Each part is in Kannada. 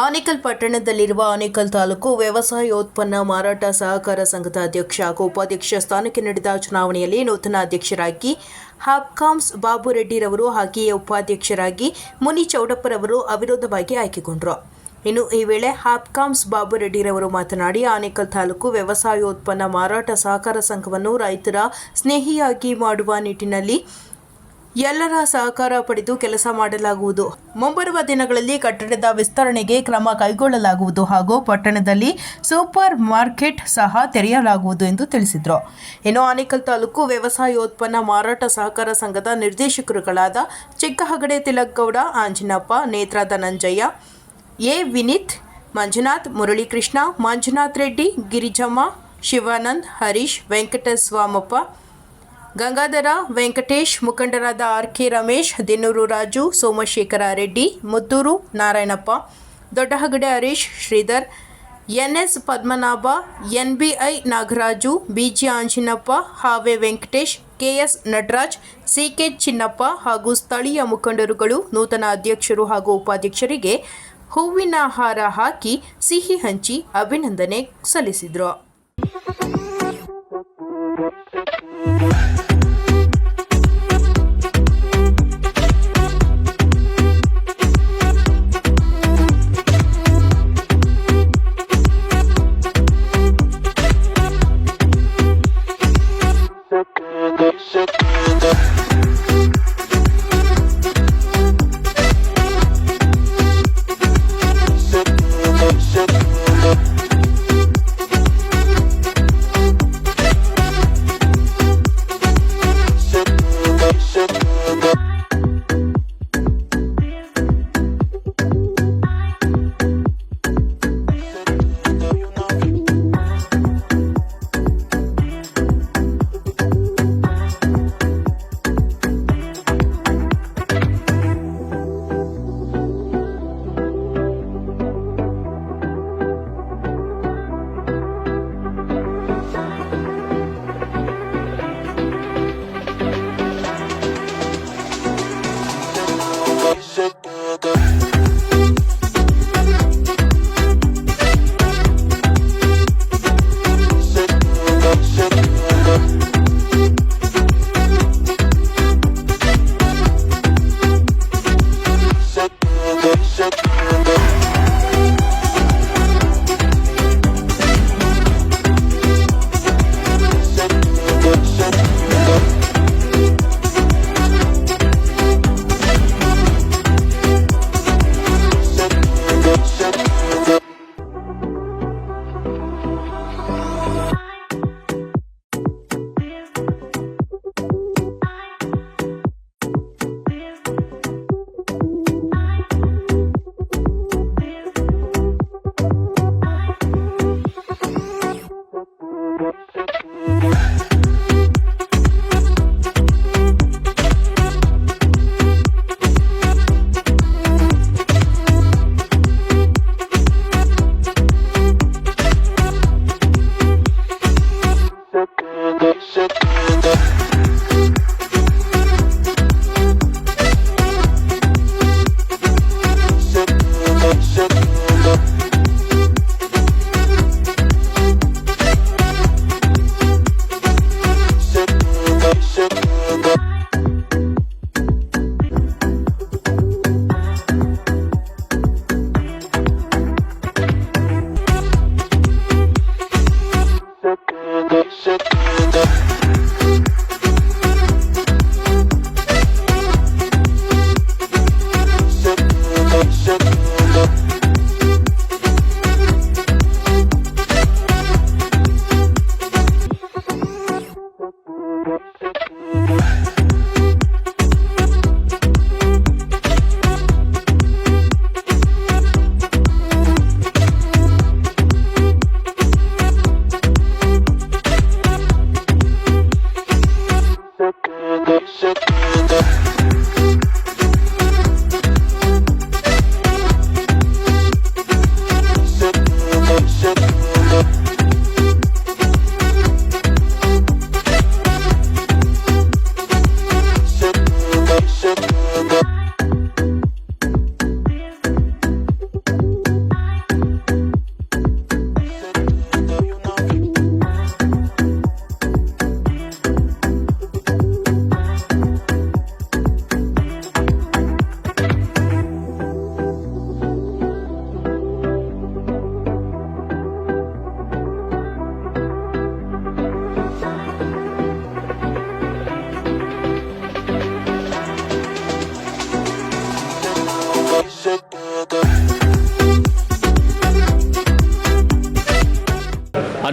ಆನೇಕಲ್ ಪಟ್ಟಣದಲ್ಲಿರುವ ಆನೇಕಲ್ ತಾಲೂಕು ವ್ಯವಸಾಯೋತ್ಪನ್ನ ಮಾರಾಟ ಸಹಕಾರ ಸಂಘದ ಅಧ್ಯಕ್ಷ ಹಾಗೂ ಉಪಾಧ್ಯಕ್ಷ ಸ್ಥಾನಕ್ಕೆ ನಡೆದ ಚುನಾವಣೆಯಲ್ಲಿ ನೂತನ ಅಧ್ಯಕ್ಷರಾಗಿ ಹಾಪ್ಕಾಮ್ಸ್ ಬಾಬುರೆಡ್ಡಿರವರು ಹಾಗೆಯೇ ಉಪಾಧ್ಯಕ್ಷರಾಗಿ ಮುನಿ ಚೌಡಪ್ಪರವರು ಅವಿರೋಧವಾಗಿ ಆಯ್ಕೆಗೊಂಡರು. ಇನ್ನು ಈ ವೇಳೆ ಹಾಪ್ಕಾಮ್ಸ್ ಬಾಬುರೆಡ್ಡಿರವರು ಮಾತನಾಡಿ, ಆನೇಕಲ್ ತಾಲೂಕು ವ್ಯವಸಾಯೋತ್ಪನ್ನ ಮಾರಾಟ ಸಹಕಾರ ಸಂಘವನ್ನು ರೈತರ ಸ್ನೇಹಿಯಾಗಿ ಮಾಡುವ ನಿಟ್ಟಿನಲ್ಲಿ ಎಲ್ಲರ ಸಹಕಾರ ಪಡೆದು ಕೆಲಸ ಮಾಡಲಾಗುವುದು. ಮುಂಬರುವ ದಿನಗಳಲ್ಲಿ ಕಟ್ಟಡದ ವಿಸ್ತರಣೆಗೆ ಕ್ರಮ ಕೈಗೊಳ್ಳಲಾಗುವುದು ಹಾಗೂ ಪಟ್ಟಣದಲ್ಲಿ ಸೂಪರ್ ಮಾರ್ಕೆಟ್ ಸಹ ತೆರೆಯಲಾಗುವುದು ಎಂದು ತಿಳಿಸಿದರು. ಇನ್ನು ಆನೇಕಲ್ ತಾಲೂಕು ವ್ಯವಸಾಯೋತ್ಪನ್ನ ಮಾರಾಟ ಸಹಕಾರ ಸಂಘದ ನಿರ್ದೇಶಕರುಗಳಾದ ಚಿಕ್ಕಹಗಡೆ ತಿಲಕ್ಗೌಡ, ಆಂಜನಪ್ಪ, ನೇತ್ರ ಧನಂಜಯ್ಯ, ಎ ವಿನೀತ್, ಮಂಜುನಾಥ್, ಮುರಳೀಕೃಷ್ಣ, ಮಂಜುನಾಥ್ ರೆಡ್ಡಿ, ಗಿರಿಜಮ್ಮ, ಶಿವಾನಂದ್, ಹರೀಶ್ ವೆಂಕಟಸ್ವಾಮಪ್ಪ ಗಂಗಾಧರ, ವೆಂಕಟೇಶ್, ಮುಖಂಡರಾದ R K Ramesh, Dinnuru Raju, Somashekara Reddy, Mutturu Narayanappa, Doddahagade Harish, Sridhar, N S Padmanabha N B I Nagaraju B G Anjinappa, Have Venkatesh K S Nataraj C K Chinnappa ಹಾಗೂ ಸ್ಥಳೀಯ ಮುಖಂಡರುಗಳು ನೂತನ ಅಧ್ಯಕ್ಷರು ಹಾಗೂ ಉಪಾಧ್ಯಕ್ಷರಿಗೆ ಹೂವಿನ ಹಾರ ಹಾಕಿ ಸಿಹಿ ಹಂಚಿ ಅಭಿನಂದನೆ ಸಲ್ಲಿಸಿದರು. Thank you.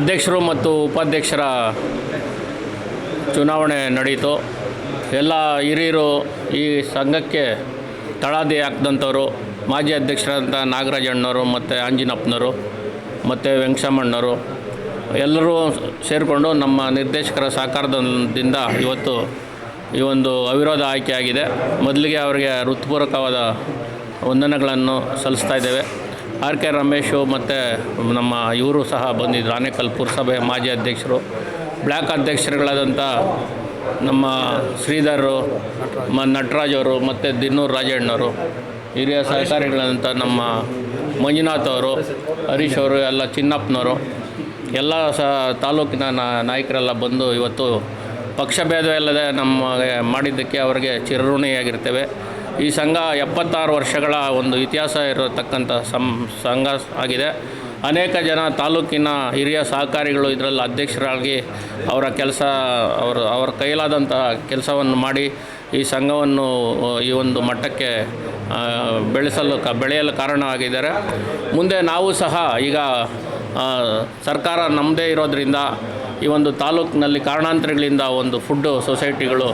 ಅಧ್ಯಕ್ಷರು ಮತ್ತು ಉಪಾಧ್ಯಕ್ಷರ ಚುನಾವಣೆ ನಡೆಯಿತು ಎಲ್ಲ ಹಿರಿಯರು ಈ ಸಂಘಕ್ಕೆ ತಳಾದಿ ಹಾಕಿದಂಥವ್ರು, ಮಾಜಿ ಅಧ್ಯಕ್ಷರಾದಂಥ ನಾಗರಾಜಣ್ಣವರು ಮತ್ತು ಆಂಜಿನಪ್ಪನವರು ಮತ್ತು ವೆಂಕಟಮ್ಮಣ್ಣವರು ಎಲ್ಲರೂ ಸೇರಿಕೊಂಡು ನಮ್ಮ ನಿರ್ದೇಶಕರ ಸಹಕಾರದಿಂದ ಇವತ್ತು ಈ ಒಂದು ಅವಿರೋಧ ಆಯ್ಕೆಯಾಗಿದೆ ಮೊದಲಿಗೆ ಅವರಿಗೆ ಹೃತ್ಪೂರ್ವಕವಾದ ವಂದನೆಗಳನ್ನು ಸಲ್ಲಿಸ್ತಾ ಇದ್ದೇವೆ. ಆರ್ ಕೆ ರಮೇಶು ಮತ್ತು ನಮ್ಮ ಇವರು ಸಹ ಬಂದಿದ್ದರು ಆನೇಕಲ್ ಪುರಸಭೆ ಮಾಜಿ ಅಧ್ಯಕ್ಷರು, ಬ್ಲಾಕ್ ಅಧ್ಯಕ್ಷರುಗಳಾದಂಥ ನಮ್ಮ ಶ್ರೀಧರರು ಮ ನಟರಾಜ್ ಅವರು ಮತ್ತು ದಿನ್ನೂರು ರಾಜಣ್ಣವರು, ಹಿರಿಯ ಸಹಕಾರಿಗಳಾದಂಥ ನಮ್ಮ ಮಂಜುನಾಥ್ ಅವರು, ಹರೀಶ್ ಅವರು, ಎಲ್ಲ ಚಿನ್ನಪ್ಪನವರು, ಎಲ್ಲ ಸಹ ತಾಲೂಕಿನ ನಾಯಕರೆಲ್ಲ ಬಂದು ಇವತ್ತು ಪಕ್ಷಭೇದ ಇಲ್ಲದೆ ನಮ್ಮ ಮಾಡಿದ್ದಕ್ಕೆ ಅವರಿಗೆ ಚಿರಋಣಿಯಾಗಿರ್ತೇವೆ. ಈ ಸಂಘ ಎಪ್ಪತ್ತಾರು ವರ್ಷಗಳ ಒಂದು ಇತಿಹಾಸ ಇರತಕ್ಕಂಥ ಸಂ, ಸಂಘ ಆಗಿದೆ. ಅನೇಕ ಜನ ತಾಲೂಕಿನ ಹಿರಿಯ ಸಹಕಾರಿಗಳು ಇದರಲ್ಲಿ ಅಧ್ಯಕ್ಷರಾಗಿ ಅವರ ಕೆಲಸ, ಅವರು, ಅವರ ಕೈಲಾದಂಥ ಕೆಲಸವನ್ನು ಮಾಡಿ ಈ ಸಂಘವನ್ನು, ಈ ಒಂದು ಮಟ್ಟಕ್ಕೆ ಬೆಳೆಸಲು ಕ, ಬೆಳೆಯಲು ಕಾರಣ ಆಗಿದ್ದಾರೆ ಮುಂದೆ ನಾವು ಸಹ ಈಗ ಸರ್ಕಾರ ನಮ್ಮದೇ ಇರೋದರಿಂದ ಈ ಒಂದು ತಾಲೂಕಿನಲ್ಲಿ ಕಾರಣಾಂತರಗಳಿಂದ ಒಂದು ಫುಡ್ಡು ಸೊಸೈಟಿಗಳು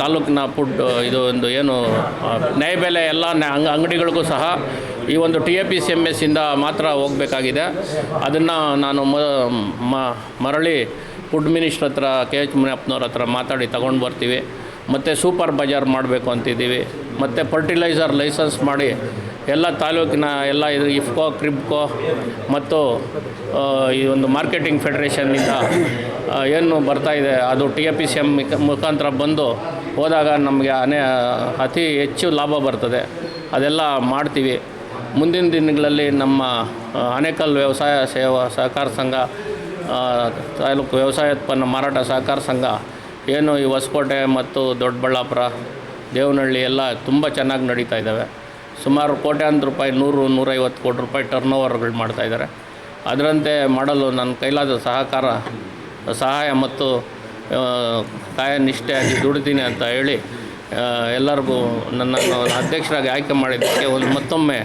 ತಾಲೂಕಿನ ಫುಡ್ ಇದು ಒಂದು ಏನು ನ್ಯಾಯ ನ್ಯಾಯಬೆಲೆ ಎಲ್ಲ ಅಂಗಡಿಗಳಿಗೂ ಸಹ ಈ ಒಂದು T A P C M ಎಸ್ಸಿಂದ ಮಾತ್ರ ಹೋಗಬೇಕಾಗಿದೆ. ಅದನ್ನು ನಾನು ಮರಳಿ ಫುಡ್ ಮಿನಿಸ್ಟ್ರ್ ಹತ್ರ, ಕೆ ಎಚ್ ಮುನಿಯಪ್ಪನವ್ರ ಹತ್ರ ಮಾತಾಡಿ ತಗೊಂಡು ಬರ್ತೀವಿ. ಮತ್ತು ಸೂಪರ್ ಬಜಾರ್ ಮಾಡಬೇಕು ಅಂತಿದ್ದೀವಿ. ಮತ್ತು ಫರ್ಟಿಲೈಸರ್ ಲೈಸೆನ್ಸ್ ಮಾಡಿ ಎಲ್ಲ ತಾಲೂಕಿನ ಎಲ್ಲ ಇದು ಇಫ್ಕೋ ಕ್ರಿಬ್ಕೋ ಮತ್ತು ಈ ಒಂದು ಮಾರ್ಕೆಟಿಂಗ್ ಫೆಡರೇಷನ್ನಿಂದ ಏನು ಬರ್ತಾ ಇದೆ, ಅದು T A P C M ಮುಖಾಂತರ ಬಂದು ಹೋದಾಗ ನಮಗೆ ಅನೇ, ಅತಿ ಹೆಚ್ಚು ಲಾಭ ಬರ್ತದೆ. ಅದೆಲ್ಲ ಮಾಡ್ತೀವಿ. ಮುಂದಿನ ದಿನಗಳಲ್ಲಿ ನಮ್ಮ ಆನೇಕಲ್ ವ್ಯವಸಾಯ ಸೇವಾ ಸಹಕಾರ ಸಂಘ ತಾಲೂಕು ವ್ಯವಸಾಯೋತ್ಪನ್ನ ಮಾರಾಟ ಸಹಕಾರ ಸಂಘ, ಏನು ಈ ಹೊಸಕೋಟೆ ಮತ್ತು ದೊಡ್ಡಬಳ್ಳಾಪುರ, ದೇವನಹಳ್ಳಿ ಎಲ್ಲ ತುಂಬ ಚೆನ್ನಾಗಿ ನಡೀತಾ ಇದ್ದಾವೆ. ಸುಮಾರು ಕೋಟ್ಯಾಂತರ ರೂಪಾಯಿ, ನೂರು, ನೂರೈವತ್ತು ಕೋಟಿ ರೂಪಾಯಿ ಟರ್ನ್ ಓವರ್ಗಳು ಮಾಡ್ತಾಯಿದ್ದಾರೆ ಅದರಂತೆ ಮಾಡಲು ನನ್ನ ಕೈಲಾದ ಸಹಕಾರ, ಸಹಾಯ ಮತ್ತು ಕಾಯನಿಷ್ಠೆಯಾಗಿ ಕಾಯ ನಿಷ್ಠೆಯಾಗಿ ದುಡಿತೀನಿ ಅಂತ ಹೇಳಿ ಎಲ್ಲರಿಗೂ ನನ್ನನ್ನು ಅಧ್ಯಕ್ಷರಾಗಿ ಆಯ್ಕೆ ಮಾಡಿದ್ದಕ್ಕೆ ಒಂದು ಮತ್ತೊಮ್ಮೆ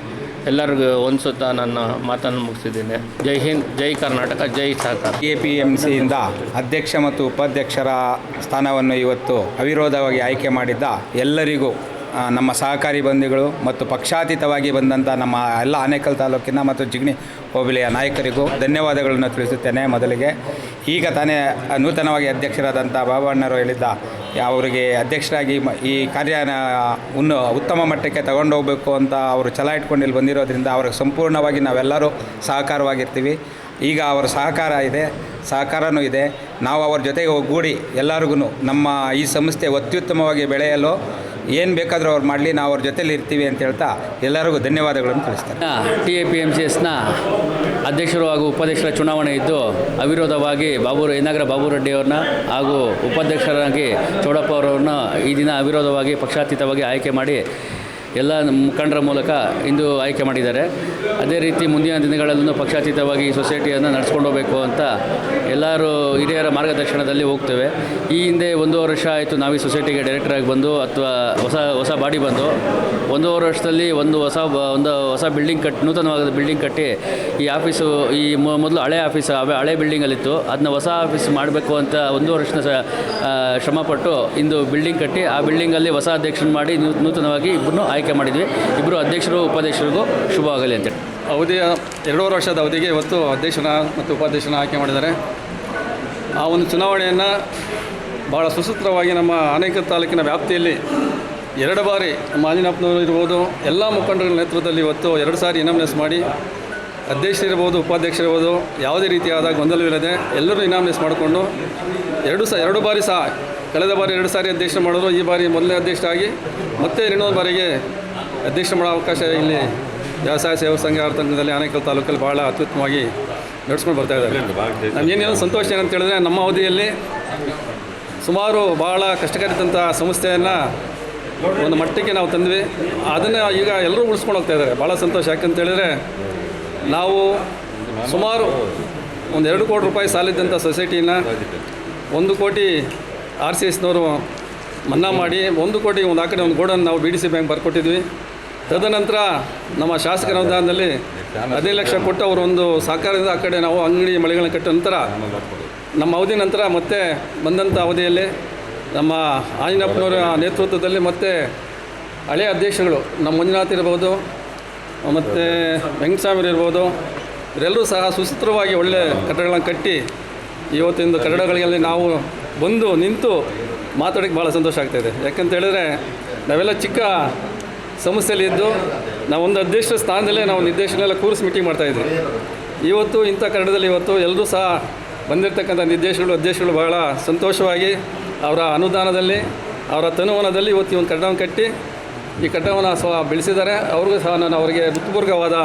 ಎಲ್ಲರಿಗೂ ಒಂದು ಸುತ್ತ ನನ್ನ ಮಾತನ್ನು ಮುಗಿಸಿದ್ದೀನಿ. ಜೈ ಹಿಂದ್, ಜೈ ಕರ್ನಾಟಕ, ಜೈ ಸಹಕಾರ. ಎ ಪಿ ಎಂ ಸಿಯಿಂದ ಅಧ್ಯಕ್ಷ ಮತ್ತು ಉಪಾಧ್ಯಕ್ಷರ ಸ್ಥಾನವನ್ನು ಇವತ್ತು ಅವಿರೋಧವಾಗಿ ಆಯ್ಕೆ ಮಾಡಿದ್ದ ಎಲ್ಲರಿಗೂ ನಮ್ಮ ಸಹಕಾರಿ ಬಂಧುಗಳು ಮತ್ತು ಪಕ್ಷಾತೀತವಾಗಿ ಬಂದಂಥ ನಮ್ಮ ಎಲ್ಲ ಆನೇಕಲ್ ತಾಲೂಕಿನ ಮತ್ತು ಜಿಗಣಿ ಹೋಬಳಿಯ ನಾಯಕರಿಗೂ ಧನ್ಯವಾದಗಳನ್ನು ತಿಳಿಸುತ್ತೇನೆ ಮೊದಲಿಗೆ. ಈಗ ತಾನೇ ನೂತನವಾಗಿ ಅಧ್ಯಕ್ಷರಾದಂಥ ಬಾಬಣ್ಣರು ಹೇಳಿದ್ದ, ಅವರಿಗೆ ಅಧ್ಯಕ್ಷರಾಗಿ ಈ ಕಾರ್ಯನ ಉತ್ತಮ ಮಟ್ಟಕ್ಕೆ ತಗೊಂಡು ಹೋಗಬೇಕು ಅಂತ ಅವರು ಛಲ ಇಟ್ಕೊಂಡು ಇಲ್ಲಿ ಬಂದಿರೋದ್ರಿಂದ ಅವ್ರಿಗೆ ಸಂಪೂರ್ಣವಾಗಿ ನಾವೆಲ್ಲರೂ ಸಹಕಾರವಾಗಿರ್ತೀವಿ. ಈಗ ಅವರ ಸಹಕಾರ ಇದೆ, ಸಹಕಾರನೂ ಇದೆ. ನಾವು ಅವ್ರ ಜೊತೆಗೆ ಒಗ್ಗೂಡಿ ಎಲ್ಲರಿಗೂ ನಮ್ಮ ಈ ಸಂಸ್ಥೆ ಅತ್ಯುತ್ತಮವಾಗಿ ಬೆಳೆಯಲು ಏನು ಬೇಕಾದರೂ ಅವ್ರು ಮಾಡಲಿ, ನಾವು ಅವ್ರ ಜೊತೆಲಿ ಇರ್ತೀವಿ ಅಂತ ಹೇಳ್ತಾ ಎಲ್ಲರಿಗೂ ಧನ್ಯವಾದಗಳನ್ನು ತಿಳಿಸ್ತಾರೆ T A P M C ಎಸ್ನ ಅಧ್ಯಕ್ಷರು ಹಾಗೂ ಉಪಾಧ್ಯಕ್ಷರ ಚುನಾವಣೆ ಇದ್ದು ಅವಿರೋಧವಾಗಿ ಬಾಬು ಯನಾಗರ ಬಾಬು ರೆಡ್ಡಿ ಅವ್ರನ್ನ ಹಾಗೂ ಉಪಾಧ್ಯಕ್ಷರಾಗಿ ಚೌಡಪ್ಪ ಅವರನ್ನ ಈ ದಿನ ಅವಿರೋಧವಾಗಿ ಪಕ್ಷಾತೀತವಾಗಿ ಆಯ್ಕೆ ಮಾಡಿ ಎಲ್ಲ ಮುಖಂಡರ ಮೂಲಕ ಇಂದು ಆಯ್ಕೆ ಮಾಡಿದ್ದಾರೆ. ಅದೇ ರೀತಿ ಮುಂದಿನ ದಿನಗಳಲ್ಲೂ ಪಕ್ಷಾತೀತವಾಗಿ ಈ ಸೊಸೈಟಿಯನ್ನು ನಡೆಸ್ಕೊಂಡು ಹೋಗಬೇಕು ಅಂತ ಎಲ್ಲರೂ ಹಿರಿಯರ ಮಾರ್ಗದರ್ಶನದಲ್ಲಿ ಹೋಗ್ತೇವೆ. ಈ ಹಿಂದೆ ಒಂದೂವರೆ ವರ್ಷ ಆಯಿತು ನಾವು ಈ ಸೊಸೈಟಿಗೆ ಡೈರೆಕ್ಟರಾಗಿ ಬಂದು ಅಥವಾ ಹೊಸ ಹೊಸ ಬಾಡಿ ಬಂದು ಒಂದೂವರೆ ವರ್ಷದಲ್ಲಿ ಒಂದು ಹೊಸ ಒಂದು ಹೊಸ ಬಿಲ್ಡಿಂಗ್ ಕಟ್, ನೂತನವಾದ ಬಿಲ್ಡಿಂಗ್ ಕಟ್ಟಿ ಈ ಆಫೀಸು, ಈ ಮೊದಲು ಹಳೆ ಆಫೀಸ್ ಹಳೆ ಬಿಲ್ಡಿಂಗಲ್ಲಿತ್ತು ಅದನ್ನ ಹೊಸ ಆಫೀಸ್ ಮಾಡಬೇಕು ಅಂತ ಒಂದು ವರ್ಷದ ಶ್ರಮಪಟ್ಟು ಇಂದು ಬಿಲ್ಡಿಂಗ್ ಕಟ್ಟಿ ಆ ಬಿಲ್ಡಿಂಗಲ್ಲಿ ಹೊಸ ಅಧ್ಯಕ್ಷನ ಮಾಡಿ ನೂತನವಾಗಿ ಇಬ್ಬರನ್ನು ಆಯ್ಕೆ ಮಾಡಿದ್ವಿ. ಇಬ್ಬರು ಅಧ್ಯಕ್ಷರು, ಉಪಾಧ್ಯಕ್ಷರಿಗೂ ಶುಭವಾಗಲಿ ಅಂತೇಳಿ ಅವಧಿಯ ಎರಡೂವರೆ ವರ್ಷದ ಅವಧಿಗೆ ಇವತ್ತು ಅಧ್ಯಕ್ಷನ ಮತ್ತು ಉಪಾಧ್ಯಕ್ಷನ ಆಯ್ಕೆ ಮಾಡಿದ್ದಾರೆ. ಆ ಒಂದು ಚುನಾವಣೆಯನ್ನು ಭಾಳ ಸುಸೂತ್ರವಾಗಿ ನಮ್ಮ ಅನೇಕ ತಾಲೂಕಿನ ವ್ಯಾಪ್ತಿಯಲ್ಲಿ ಎರಡು ಬಾರಿ ಮಾಜಿನಪ್ಪನವರು ಇರ್ಬೋದು, ಎಲ್ಲ ಮುಖಂಡರ ನೇತೃತ್ವದಲ್ಲಿ ಇವತ್ತು ಎರಡು ಸಾರಿ ಇನಾಮಿನೇಸ್ ಮಾಡಿ ಅಧ್ಯಕ್ಷರಿರ್ಬೋದು ಉಪಾಧ್ಯಕ್ಷರಿರ್ಬೋದು ಯಾವುದೇ ರೀತಿಯಾದ ಗೊಂದಲವಿಲ್ಲದೆ ಎಲ್ಲರೂ ಇನಾಮಿನೇಸ್ ಮಾಡಿಕೊಂಡು ಎರಡು ಸಹ ಎರಡು ಬಾರಿ ಸಹ ಕಳೆದ ಬಾರಿ ಎರಡು ಸಾರಿ ಅಧ್ಯಕ್ಷ ಮಾಡಿದ್ರು, ಈ ಬಾರಿ ಮೊದಲನೇ ಅಧ್ಯಕ್ಷರಾಗಿ ಮತ್ತೆ ಇನ್ನೊಂದು ಬಾರಿಗೆ ಅಧ್ಯಕ್ಷ ಮಾಡೋ ಅವಕಾಶ ಇಲ್ಲಿ ವ್ಯವಸಾಯ ಸೇವಾ ಸಂಘ ಸಂಘದಲ್ಲಿ ಆನೇಕಲ್ ತಾಲೂಕಲ್ಲಿ ಭಾಳ ಅತ್ಯುತ್ತಮವಾಗಿ ನಡೆಸ್ಕೊಂಡು ಬರ್ತಾ ಇದ್ದಾರೆ. ನಮಗೇನೇನು ಸಂತೋಷ ಏನಂತ ಹೇಳಿದ್ರೆ ನಮ್ಮ ಅವಧಿಯಲ್ಲಿ ಸುಮಾರು ಭಾಳ ಕಷ್ಟಕರಿದ್ದಂಥ ಸಂಸ್ಥೆಯನ್ನು ಒಂದು ಮಟ್ಟಕ್ಕೆ ನಾವು ತಂದ್ವಿ. ಅದನ್ನು ಈಗ ಎಲ್ಲರೂ ಉಳಿಸ್ಕೊಂಡು ಹೋಗ್ತಾ ಇದ್ದಾರೆ. ಭಾಳ ಸಂತೋಷ. ಯಾಕಂತ ಹೇಳಿದ್ರೆ ನಾವು ಸುಮಾರು ಒಂದು ಎರಡು ಕೋಟಿ ರೂಪಾಯಿ ಸಾಲಿದ್ದಂಥ ಸೊಸೈಟಿನ ಒಂದು ಕೋಟಿ ಆರ್ ಸಿ ಎಸ್ನವರು ಮನ್ನಾ ಮಾಡಿ ಒಂದು ಕೋಟಿ, ಒಂದು ಆ ಕಡೆ ಒಂದು ಗೋಡನ್ ನಾವು ಬಿ ಡಿ ಸಿ ಬ್ಯಾಂಕ್ ಬರ್ಕೊಟ್ಟಿದ್ವಿ. ತದನಂತರ ನಮ್ಮ ಶಾಸಕರ ಅನುದಾನದಲ್ಲಿ ಹದಿನೈದು ಲಕ್ಷ ಕೊಟ್ಟು ಅವರು ಒಂದು ಸಹಕಾರದಿಂದ ಆ ಕಡೆ ನಾವು ಅಂಗಡಿ ಮಳಿಗಳನ್ನ ಕಟ್ಟ ನಂತರ ನಮ್ಮ ಅವಧಿ ನಂತರ ಮತ್ತೆ ಬಂದಂಥ ಅವಧಿಯಲ್ಲಿ ನಮ್ಮ ಆಂಜನಪ್ಪನವರ ನೇತೃತ್ವದಲ್ಲಿ ಮತ್ತೆ ಹಳೆಯ ಅಧ್ಯಕ್ಷಗಳು ನಮ್ಮ ಮಂಜುನಾಥ್ ಇರ್ಬೋದು, ಮತ್ತು ವೆಂಕಟಸ್ವಾಮಿ ಇರ್ಬೋದು, ಇವರೆಲ್ಲರೂ ಸಹ ಸುಸೂತ್ರವಾಗಿ ಒಳ್ಳೆ ಕಟ್ಟಡಗಳನ್ನು ಕಟ್ಟಿ ಇವತ್ತಿಂದು ಕಟ್ಟಡಗಳಲ್ಲಿ ನಾವು ಬಂದು ನಿಂತು ಮಾತಾಡೋಕ್ಕೆ ಭಾಳ ಸಂತೋಷ ಆಗ್ತಾಯಿದೆ ಯಾಕಂತ ಹೇಳಿದ್ರೆ ನಾವೆಲ್ಲ ಚಿಕ್ಕ ಸಮಸ್ಯೆಯಲ್ಲಿದ್ದು ನಾವೊಂದು ಅಧ್ಯಕ್ಷ ಸ್ಥಾನದಲ್ಲೇ ನಾವು ನಿರ್ದೇಶನೆಲ್ಲ ಕೂರಿಸಿ ಮೀಟಿಂಗ್ ಮಾಡ್ತಾಯಿದ್ವಿ ಇವತ್ತು ಇಂಥ ಕನ್ನಡದಲ್ಲಿ ಇವತ್ತು ಎಲ್ಲರೂ ಸಹ ಬಂದಿರತಕ್ಕಂಥ ನಿರ್ದೇಶಗಳು ಅಧ್ಯಕ್ಷಗಳು ಬಹಳ ಸಂತೋಷವಾಗಿ ಅವರ ಅನುದಾನದಲ್ಲಿ, ಅವರ ತನುವನದಲ್ಲಿ ಇವತ್ತು ಒಂದು ಕಟ್ಟಡವನ್ನು ಕಟ್ಟಿ ಈ ಕಟ್ಟಡವನ್ನು ಸಹ ಬೆಳೆಸಿದ್ದಾರೆ. ಅವ್ರಿಗೂ ಸಹ ನಾನು ಅವರಿಗೆ ಹೃತ್ಪೂರ್ವಕವಾದ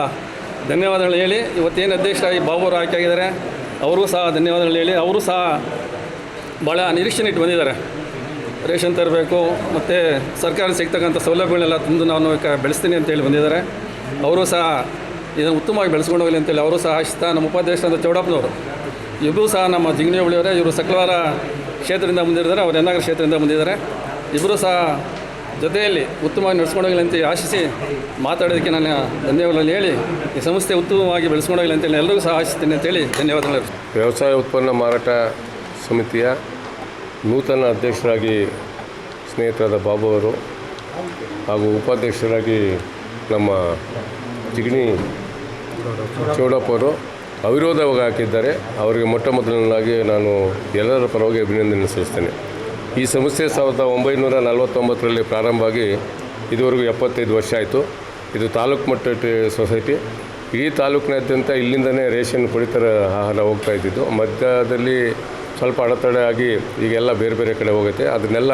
ಧನ್ಯವಾದಗಳು ಹೇಳಿ. ಇವತ್ತೇನು ಅಧ್ಯಕ್ಷರಾಗಿ ಬಾಬು ಅವರು ಆಯ್ಕೆ ಆಗಿದ್ದಾರೆ, ಅವ್ರಿಗೂ ಸಹ ಧನ್ಯವಾದಗಳು ಹೇಳಿ. ಅವರು ಸಹ ಭಾಳ ನಿರೀಕ್ಷೆ ಇಟ್ಟು ಬಂದಿದ್ದಾರೆ. ರೇಷನ್ ತರಬೇಕು, ಮತ್ತು ಸರ್ಕಾರ ಸಿಗ್ತಕ್ಕಂಥ ಸೌಲಭ್ಯಗಳನ್ನೆಲ್ಲ ತಂದು ನಾನು ಬೆಳೆಸ್ತೀನಿ ಅಂತೇಳಿ ಬಂದಿದ್ದಾರೆ. ಅವರು ಸಹ ಇದನ್ನು ಉತ್ತಮವಾಗಿ ಬೆಳೆಸ್ಕೊಂಡು ಹೋಗಲಿ ಅಂತೇಳಿ ಅವರು ಸಹ ಆಶಿಸ್ತ ನಮ್ಮ ಉಪಾಧ್ಯಕ್ಷರಾದ ಚೌಡಪ್ಪನವರು. ಇಬ್ಬರೂ ಸಹ ನಮ್ಮ ಜಿಗ್ನಿ ಹೋಬಳಿಯವರೇ ಇವರು ಸಕಲವಾರ ಕ್ಷೇತ್ರದಿಂದ ಬಂದಿರ್ತಾರೆ ಅವರು ಎನ್ನಾಗರ ಕ್ಷೇತ್ರದಿಂದ ಬಂದಿದ್ದಾರೆ ಇಬ್ಬರೂ ಸಹ ಜೊತೆಯಲ್ಲಿ ಉತ್ತಮವಾಗಿ ನಡೆಸ್ಕೊಂಡು ಹೋಗಲಿ ಅಂತ ಆಶಿಸಿ ಮಾತಾಡೋದಕ್ಕೆ ನಾನು ಧನ್ಯವಾದಗಳನ್ನು ಹೇಳಿ, ಈ ಸಂಸ್ಥೆ ಉತ್ತಮವಾಗಿ ಬೆಳೆಸ್ಕೊಂಡು ಹೋಗಲಿ ಅಂತೇಳಿ ಎಲ್ಲರಿಗೂ ಸಹ ಆಶಿಸ್ತೀನಿ ಅಂತೇಳಿ ಧನ್ಯವಾದಗಳು. ವ್ಯವಸಾಯ ಉತ್ಪನ್ನ ಮಾರಾಟ ಸಮಿತಿಯ ನೂತನ ಅಧ್ಯಕ್ಷರಾಗಿ ಸ್ನೇಹಿತರಾದ ಬಾಬು ಅವರು ಹಾಗೂ ಉಪಾಧ್ಯಕ್ಷರಾಗಿ ನಮ್ಮ ಜಿಗಣಿ ಚೌಡಪ್ಪ ಅವರು ಅವಿರೋಧವಾಗಿ ಹಾಕಿದ್ದಾರೆ. ಅವರಿಗೆ ಮೊಟ್ಟ ಮೊದಲನಾಗಿ ನಾನು ಎಲ್ಲರ ಪರವಾಗಿ ಅಭಿನಂದನೆ ಸಲ್ಲಿಸ್ತೇನೆ. ಈ ಸಂಸ್ಥೆ ಸಾವಿರದ ಒಂಬೈನೂರ ನಲವತ್ತೊಂಬತ್ತರಲ್ಲಿ ಪ್ರಾರಂಭ ಆಗಿ ಇದುವರೆಗೂ ಎಪ್ಪತ್ತೈದು ವರ್ಷ ಆಯಿತು. ಇದು ತಾಲೂಕು ಮಟ್ಟದ ಸೊಸೈಟಿ. ಈ ತಾಲೂಕಿನಾದ್ಯಂತ ಇಲ್ಲಿಂದನೇ ರೇಷನ್ ಪಡಿತರ ಆಹಾರ ಹೋಗ್ತಾ ಇದ್ದಿದ್ದು. ಮಧ್ಯದಲ್ಲಿ ಸ್ವಲ್ಪ ಅಡೆತಡೆ ಆಗಿ ಈಗೆಲ್ಲ ಬೇರೆ ಬೇರೆ ಕಡೆ ಹೋಗುತ್ತೆ ಅದನ್ನೆಲ್ಲ